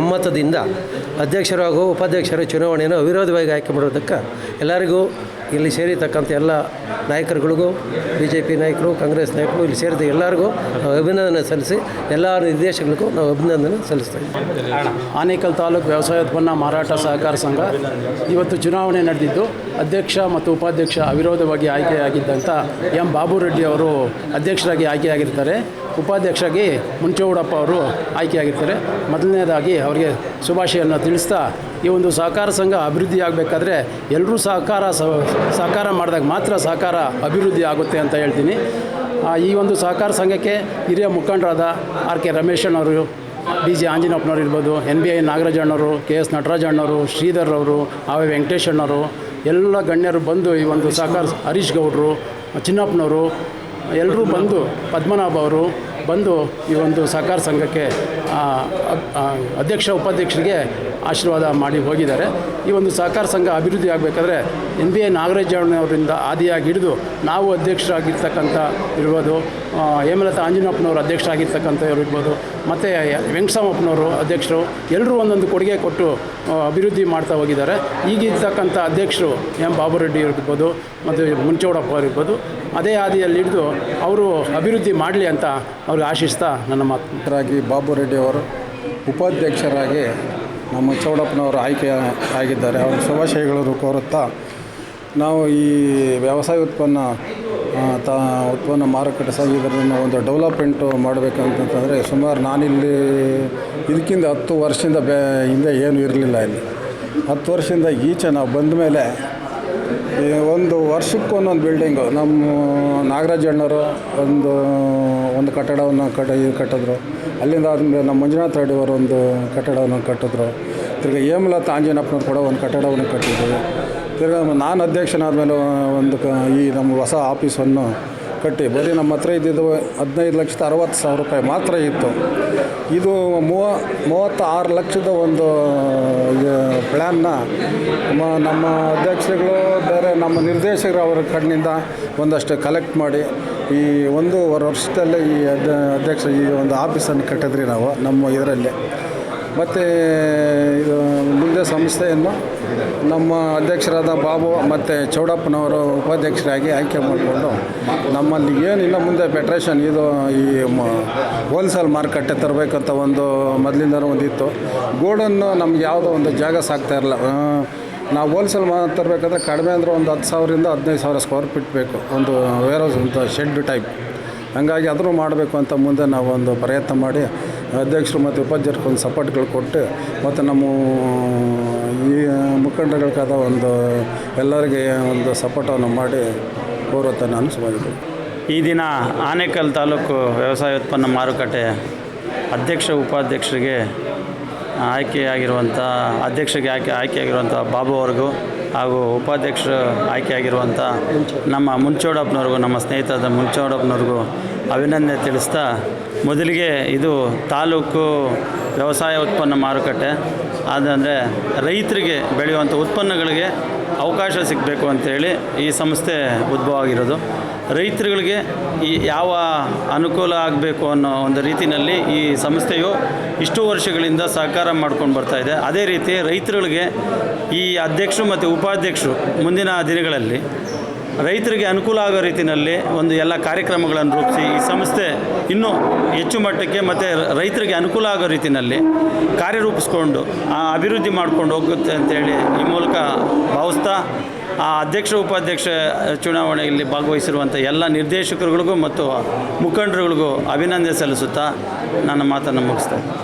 ಒಮ್ಮತದಿಂದ ಅಧ್ಯಕ್ಷರು ಹಾಗೂ ಉಪಾಧ್ಯಕ್ಷರ ಚುನಾವಣೆಯನ್ನು ಅವಿರೋಧವಾಗಿ ಆಯ್ಕೆ ಮಾಡೋದಕ್ಕೆ ಎಲ್ಲರಿಗೂ ಇಲ್ಲಿ ಸೇರಿರ್ತಕ್ಕಂಥ ಎಲ್ಲ ನಾಯಕರುಗಳಿಗೂ ಬಿ ಜೆ ಪಿ ನಾಯಕರು, ಕಾಂಗ್ರೆಸ್ ನಾಯಕರು ಇಲ್ಲಿ ಸೇರಿದ ಎಲ್ಲರಿಗೂ ನಾವು ಅಭಿನಂದನೆ ಸಲ್ಲಿಸಿ, ಎಲ್ಲ ನಿರ್ದೇಶಕರಿಗೂ ನಾವು ಅಭಿನಂದನೆ ಸಲ್ಲಿಸ್ತಾ ಇದ್ದೀವಿ. ಆನೇಕಲ್ ತಾಲೂಕು ವ್ಯವಸಾಯೋತ್ಪನ್ನ ಮಾರಾಟ ಸಹಕಾರ ಸಂಘ ಇವತ್ತು ಚುನಾವಣೆ ನಡೆದಿದ್ದು ಅಧ್ಯಕ್ಷ ಮತ್ತು ಉಪಾಧ್ಯಕ್ಷ ಅವಿರೋಧವಾಗಿ ಆಯ್ಕೆಯಾಗಿದ್ದಂಥ ಎಂ ಬಾಬು ರೆಡ್ಡಿ ಅವರು ಅಧ್ಯಕ್ಷರಾಗಿ ಆಯ್ಕೆಯಾಗಿರ್ತಾರೆ. ಉಪಾಧ್ಯಕ್ಷರಾಗಿ ಮುಂಚೂಡಪ್ಪ ಅವರು ಆಯ್ಕೆಯಾಗಿರ್ತಾರೆ. ಮೊದಲನೇದಾಗಿ ಅವರಿಗೆ ಶುಭಾಶಯವನ್ನು ತಿಳಿಸ್ತಾ, ಈ ಒಂದು ಸಹಕಾರ ಸಂಘ ಅಭಿವೃದ್ಧಿ ಆಗಬೇಕಾದ್ರೆ ಎಲ್ಲರೂ ಸಹಕಾರ ಸಹಕಾರ ಮಾಡಿದಾಗ ಮಾತ್ರ ಸಹಕಾರ ಅಭಿವೃದ್ಧಿ ಆಗುತ್ತೆ ಅಂತ ಹೇಳ್ತೀನಿ. ಈ ಒಂದು ಸಹಕಾರ ಸಂಘಕ್ಕೆ ಹಿರಿಯ ಮುಖಂಡರಾದ ಆರ್ ಕೆ ರಮೇಶಣ್ಣವರು, ಡಿ ಜಿ ಆಂಜನಪ್ಪನವ್ರು ಇರ್ಬೋದು, ಎನ್ ಬಿ ಐ ನಾಗರಾಜಣ್ಣವರು ಕೆ ಎಸ್ ನಟರಾಜಣ್ಣವರು ಶ್ರೀಧರ್ ಅವರು ಆವೆ ವೆಂಕಟೇಶಣ್ಣವರು ಎಲ್ಲ ಗಣ್ಯರು ಬಂದು ಈ ಒಂದು ಸಹಕಾರ ಹರೀಶ್ ಗೌಡರು, ಚಿನ್ನಪ್ಪನವರು, ಎಲ್ಲರೂ ಬಂದು ಪದ್ಮನಾಭ ಅವರು ಬಂದು ಈ ಒಂದು ಸಹಕಾರ ಸಂಘಕ್ಕೆ ಅಧ್ಯಕ್ಷ ಉಪಾಧ್ಯಕ್ಷರಿಗೆ ಆಶೀರ್ವಾದ ಮಾಡಿ ಹೋಗಿದ್ದಾರೆ. ಈ ಒಂದು ಸಹಕಾರ ಸಂಘ ಅಭಿವೃದ್ಧಿ ಆಗಬೇಕಾದ್ರೆ ಎನ್ ಬಿ ಎ ನಾಗರಾಜಣ್ಣವರಿಂದ ಆದಿಯಾಗಿ ಹಿಡಿದು ನಾವು ಅಧ್ಯಕ್ಷರಾಗಿರ್ತಕ್ಕಂಥ ಇರ್ಬೋದು ಹೇಮಲತಾ ಆಂಜನಪ್ಪನವರು ಅಧ್ಯಕ್ಷರಾಗಿರ್ತಕ್ಕಂಥವ್ರು ಇರ್ಬೋದು, ಮತ್ತು ವೆಂಕಟರಾಮಪ್ಪನವರು ಅಧ್ಯಕ್ಷರು, ಎಲ್ಲರೂ ಒಂದೊಂದು ಕೊಡುಗೆ ಕೊಟ್ಟು ಅಭಿವೃದ್ಧಿ ಮಾಡ್ತಾ ಹೋಗಿದ್ದಾರೆ. ಈಗಿರ್ತಕ್ಕಂಥ ಅಧ್ಯಕ್ಷರು ಎಂ ಬಾಬುರೆಡ್ಡಿ ಇರ್ಬೋದು ಮತ್ತು ಮುಂಚೋಡಪ್ಪ ಇರ್ಬೋದು ಅದೇ ಹಾದಿಯಲ್ಲಿ ಹಿಡಿದು ಅವರು ಅಭಿವೃದ್ಧಿ ಮಾಡಲಿ ಅಂತ ಅವ್ರಿಗೆ ಆಶಿಸ್ತಾ ನನ್ನ ಮಾತು. ಬಾಬು ರೆಡ್ಡಿ ಅವರು ಉಪಾಧ್ಯಕ್ಷರಾಗಿ ನಮ್ಮ ಚೌಡಪ್ಪನವರು ಆಯ್ಕೆ ಆಗಿದ್ದಾರೆ. ಅವರ ಶುಭಾಶಯಗಳನ್ನು ಕೋರುತ್ತಾ ನಾವು ಈ ವ್ಯವಸಾಯ ಉತ್ಪನ್ನ ತ, ಉತ್ಪನ್ನ ಮಾರುಕಟ್ಟೆ ಸಹ ಇದರನ್ನು ಒಂದು ಡೆವಲಪ್ಮೆಂಟು ಮಾಡಬೇಕಂತಂತಂದರೆ ಸುಮಾರು ನಾನಿಲ್ಲಿ ಇದಕ್ಕಿಂತ ಹತ್ತು ವರ್ಷದಿಂದ ಬೇ, ಹಿಂದೆ ಏನೂ ಇರಲಿಲ್ಲ ಇಲ್ಲಿ. ಹತ್ತು ವರ್ಷದಿಂದ ಈಚೆ ನಾವು ಬಂದ ಮೇಲೆ ಒಂದು ವರ್ಷಕ್ಕೆ ಒಂದೊಂದು ಬಿಲ್ಡಿಂಗು ನಮ್ಮ ನಾಗರಾಜ್ ಅಣ್ಣವರು ಒಂದು ಒಂದು ಕಟ್ಟಡವನ್ನು ಕಟ್ಟ ಕಟ್ಟಿದ್ರು. ಅಲ್ಲಿಂದ ಆದಮೇಲೆ ನಮ್ಮ ಮಂಜುನಾಥ್ ರೆಡ್ಡಿ ಅವರು ಒಂದು ಕಟ್ಟಡವನ್ನು ಕಟ್ಟಿದ್ರು. ತಿರ್ಗಿ ಹೇಮಲತಾ ಆಂಜನಪ್ಪನವ್ರು ಕೂಡ ಒಂದು ಕಟ್ಟಡವನ್ನು ಕಟ್ಟಿದ್ರು ತಿರ್ಗಿ ನಾನು ಅಧ್ಯಕ್ಷನಾದ ಮೇಲೆ ಒಂದು ಈ ನಮ್ಮ ಹೊಸ ಆಫೀಸನ್ನು ಕಟ್ಟಿ ಬರೀ ನಮ್ಮ ಹತ್ರ ಇದ್ದಿದ್ದು ಹದಿನೈದು ಲಕ್ಷದ ಅರವತ್ತು ಸಾವಿರ ರೂಪಾಯಿ ಮಾತ್ರ ಇತ್ತು. ಇದು ಮೂವ, ಮೂವತ್ತಾರು ಲಕ್ಷದ ಒಂದು ಪ್ಲ್ಯಾನ್ನ ಮ- ನಮ್ಮ ಅಧ್ಯಕ್ಷರುಗಳು ಬೇರೆ ನಮ್ಮ ನಿರ್ದೇಶಕರು ಅವರ ಕಣ್ಣಿಂದ ಒಂದಷ್ಟು ಕಲೆಕ್ಟ್ ಮಾಡಿ ಈ ಒಂದೂವರೆ ವರ್ಷದಲ್ಲೇ ಈ ಅಧ್ಯ ಅಧ್ಯಕ್ಷ ಈ ಒಂದು ಆಫೀಸನ್ನು ಕಟ್ಟಿದ್ರಿ ನಾವು ನಮ್ಮ ಇದರಲ್ಲಿ. ಮತ್ತು, ಇದು, ಮುಂದೆ ಸಂಸ್ಥೆಯನ್ನು ನಮ್ಮ ಅಧ್ಯಕ್ಷರಾದ ಬಾಬು ಮತ್ತು ಚೌಡಪ್ಪನವರು ಉಪಾಧ್ಯಕ್ಷರಾಗಿ ಆಯ್ಕೆ ಮಾಡಿಕೊಂಡು ನಮ್ಮಲ್ಲಿ ಏನಿಲ್ಲ ಮುಂದೆ ಫೆಡ್ರೇಷನ್ ಇದು ಈ ಹೋಲ್ಸೇಲ್ ಮಾರುಕಟ್ಟೆ ತರಬೇಕಂತ ಒಂದು ಮೊದಲಿಂದನೂ ಒಂದಿತ್ತು. ಗೋಡನ್ನು ನಮ್ಗೆ ಯಾವುದೋ ಒಂದು ಜಾಗ ಸಾಕ್ತಾ ಇರಲ್ಲ. ನಾವು ಹೋಲ್ಸೇಲ್ ಮಾ, ತರಬೇಕಾದ್ರೆ ಕಡಿಮೆ ಅಂದರೆ ಒಂದು ಹತ್ತು ಸಾವಿರದಿಂದ ಹದಿನೈದು ಸಾವಿರ ಸ್ಕ್ವೇರ್ ಫೀಟ್ ಬೇಕು. ಒಂದು ವೇರ್ ಹೌಸ್ ಅಂತ ಶೆಡ್ ಟೈಪ್ ಹಂಗಾಗಿ ಅದನ್ನು ಮಾಡಬೇಕು ಅಂತ ಮುಂದೆ ನಾವು ಒಂದು ಪ್ರಯತ್ನ ಮಾಡಿ ಅಧ್ಯಕ್ಷರು ಮತ್ತು ಉಪಾಧ್ಯಕ್ಷರಿಗೊಂದು ಸಪೋರ್ಟ್ಗಳು ಕೊಟ್ಟು ಮತ್ತು ನಮ್ಮ ಈ ಮುಖಂಡರುಗಳಾದ ಒಂದು ಎಲ್ಲರಿಗೆ ಒಂದು ಸಪೋರ್ಟನ್ನು ಮಾಡಿ ಪೂರ್ವತ ನಾನು ಸುಮಾರು ಈ ದಿನ ಆನೇಕಲ್ ತಾಲೂಕು ವ್ಯವಸಾಯ ಉತ್ಪನ್ನ ಮಾರುಕಟ್ಟೆ ಅಧ್ಯಕ್ಷ, ಉಪಾಧ್ಯಕ್ಷರಿಗೆ ಆಯ್ಕೆಯಾಗಿರುವಂಥ, ಅಧ್ಯಕ್ಷರಿಗೆ ಆಯ್ಕೆ, ಆಯ್ಕೆಯಾಗಿರುವಂಥ ಬಾಬು ಅವ್ರಿಗೂ ಹಾಗೂ ಉಪಾಧ್ಯಕ್ಷರು ಆಯ್ಕೆಯಾಗಿರುವಂಥ ನಮ್ಮ ಮುಂಚೋಡಪ್ಪನವ್ರಿಗೂ, ನಮ್ಮ ಸ್ನೇಹಿತರಾದ ಮುಂಚೋಡಪ್ಪನವ್ರಿಗೂ ಅಭಿನಂದನೆ ತಿಳಿಸ್ತಾ ಮೊದಲಿಗೆ ಇದು ತಾಲೂಕು ವ್ಯವಸಾಯ ಉತ್ಪನ್ನ ಮಾರುಕಟ್ಟೆ. ಅದಂದರೆ ರೈತರಿಗೆ ಬೆಳೆಯುವಂಥ ಉತ್ಪನ್ನಗಳಿಗೆ ಅವಕಾಶ ಸಿಗಬೇಕು ಅಂತೇಳಿ ಈ ಸಂಸ್ಥೆ ಉದ್ಭವ ಆಗಿರೋದು. ರೈತರುಗಳಿಗೆ ಈ ಯಾವ ಅನುಕೂಲ ಆಗಬೇಕು ಅನ್ನೋ ಒಂದು ರೀತಿಯಲ್ಲಿ ಈ ಸಂಸ್ಥೆಯು ಇಷ್ಟು ವರ್ಷಗಳಿಂದ ಸಹಕಾರ ಮಾಡ್ಕೊಂಡು ಬರ್ತಾ ಇದೆ. ಅದೇ ರೀತಿ ರೈತರುಗಳಿಗೆ ಈ ಅಧ್ಯಕ್ಷರು ಮತ್ತು ಉಪಾಧ್ಯಕ್ಷರು ಮುಂದಿನ ದಿನಗಳಲ್ಲಿ ರೈತರಿಗೆ ಅನುಕೂಲ ಆಗೋ ರೀತಿಯಲ್ಲಿ ಒಂದು ಎಲ್ಲ ಕಾರ್ಯಕ್ರಮಗಳನ್ನು ರೂಪಿಸಿ ಈ ಸಂಸ್ಥೆ ಇನ್ನೂ ಹೆಚ್ಚು ಮಟ್ಟಕ್ಕೆ ಮತ್ತು ರೈತರಿಗೆ ಅನುಕೂಲ ಆಗೋ ರೀತಿಯಲ್ಲಿ ಕಾರ್ಯರೂಪಿಸ್ಕೊಂಡು, ಆ ಅಭಿವೃದ್ಧಿ ಮಾಡ್ಕೊಂಡು ಹೋಗುತ್ತೆ ಅಂತೇಳಿ ಈ ಮೂಲಕ ಭಾವಿಸ್ತಾ, ಆ ಅಧ್ಯಕ್ಷ, ಉಪಾಧ್ಯಕ್ಷ ಚುನಾವಣೆಯಲ್ಲಿ ಭಾಗವಹಿಸಿರುವಂಥ ಎಲ್ಲ ನಿರ್ದೇಶಕರುಗಳಿಗೂ ಮತ್ತು ಮುಖಂಡರುಗಳಿಗೂ ಅಭಿನಂದನೆ ಸಲ್ಲಿಸುತ್ತಾ ನನ್ನ ಮಾತನ್ನು ಮುಗಿಸ್ತೇನೆ